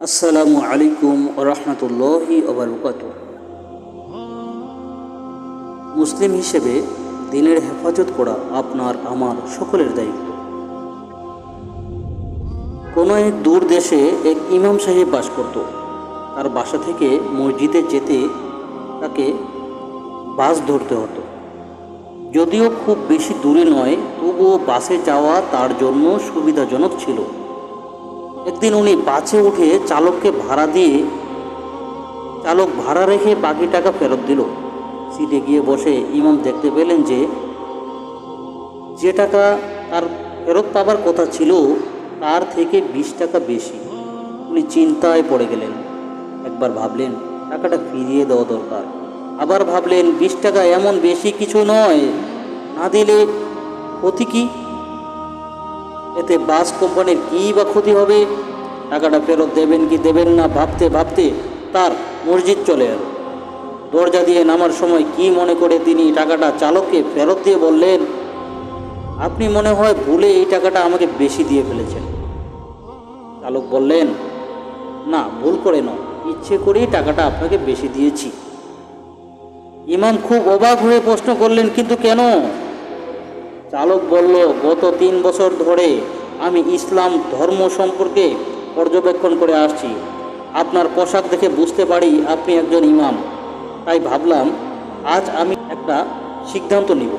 আসসালামু আলাইকুম রহমতুল্লাহি ওবরকাত মুসলিম হিসেবে দিনের হেফাজত করা আপনার, আমার সকলের দায়িত্ব। কোনো এক দূর দেশে এক ইমাম সাহেব বাস করত। তার বাসা থেকে মসজিদে যেতে তাকে বাস ধরতে হতো। যদিও খুব বেশি দূরে নয়, তবুও বাসে যাওয়া তার জন্য সুবিধাজনক ছিল। একদিন উনি বাসে উঠে চালককে ভাড়া দিয়ে, চালক ভাড়া রেখে বাকি টাকা ফেরত দিল। সিটে গিয়ে বসে ইমাম দেখতে পেলেন যে যে টাকা তার ফেরত পাবার কথা ছিল, তার থেকে বিশ টাকা বেশি। উনি চিন্তায় পড়ে গেলেন। একবার ভাবলেন, টাকাটা ফিরিয়ে দেওয়া দরকার। আবার ভাবলেন, বিশ টাকা এমন বেশি কিছু নয়। না দিলে ক্ষতি কি? এতে বাস কোম্পানির কী বা ক্ষতি হবে? টাকাটা ফেরত দেবেন কি দেবেন না, ভাবতে ভাবতে তার মসজিদ চলে এলো। দরজা দিয়ে নামার সময় কি মনে করে তিনি টাকাটা চালককে ফেরত দিয়ে বললেন, আপনি মনে হয় ভুলে এই টাকাটা আমাকে বেশি দিয়ে ফেলেছেন। চালক বললেন, না, ভুল করে নয়। ইচ্ছে করেই টাকাটা আপনাকে বেশি দিয়েছি। ইমাম খুব অবাক হয়ে প্রশ্ন করলেন, কিন্তু কেন? চালক বলল, গত তিন বছর ধরে আমি ইসলাম ধর্ম সম্পর্কে পর্যবেক্ষণ করে আসছি। আপনার পোশাক দেখে বুঝতে পারি আপনি একজন ইমাম। তাই ভাবলাম, আজ আমি একটা সিদ্ধান্ত নিব।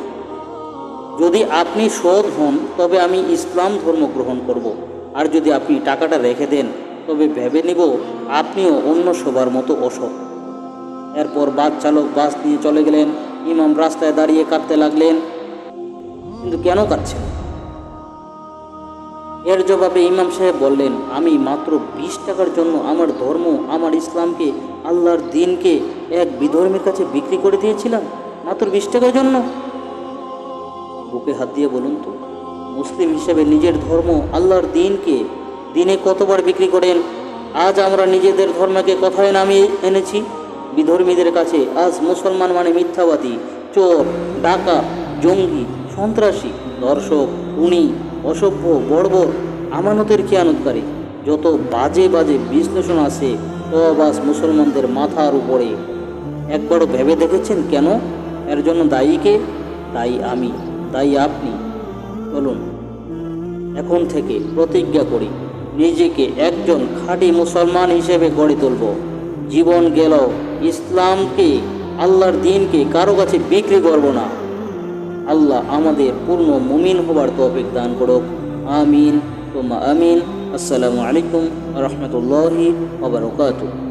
যদি আপনি সৎ হন, তবে আমি ইসলাম ধর্ম গ্রহণ করব। আর যদি আপনি টাকাটা রেখে দেন, তবে ভেবে নিব আপনিও অন্য সবার মতো অসৎ। এরপর বাস চালক বাস নিয়ে চলে গেলেন। ইমাম রাস্তায় দাঁড়িয়ে কাঁদতে লাগলেন। কিন্তু কেন কাঁদছেন এর জবাবে ইমাম সাহেব বললেন, আমি মাত্র বিশ টাকার জন্য আমার ধর্ম, আমার ইসলামকে, আল্লাহর দিনকে এক বিধর্মীর কাছে বিক্রি করে দিয়েছিলাম, মাত্র বিশ টাকার জন্য? বুকে হাত দিয়ে বলুন তো, মুসলিম হিসেবে নিজের ধর্ম, আল্লাহর দিনকে দিনে কতবার বিক্রি করেন? আজ আমরা নিজেদের ধর্মকে কথায় নামিয়ে এনেছি। বিধর্মীদের কাছে আজ মুসলমান মানে মিথ্যাবাদী, চোর ডাকা জঙ্গি, সন্ত্রাসী, দর্শক, খুনি, অসভ্য, বর্বর, আমানতের খেয়ানতকারী। যত বাজে বাজে বিশ্লেষণ আছে তবাস মুসলমানদের মাথার উপরে। একবারও ভেবে দেখেছেন কেন? এর জন্য দায়ীকে দায়ী আমি, দায়ী আপনি। বলুন। এখন থেকে প্রতিজ্ঞা করি, নিজেকে একজন খাঁটি মুসলমান হিসেবে গড়ে তুলব। জীবন গেল ইসলামকে, আল্লাহর দিনকে কারও কাছে বিক্রি করব না। আল্লাহ আমাদের পূর্ণ মুমিন হবার তৌফিক দান করুক। আমিন তোমা আমিন। আসসালামু আলাইকুম রহমতুল্লাহি ওবরকাতুহ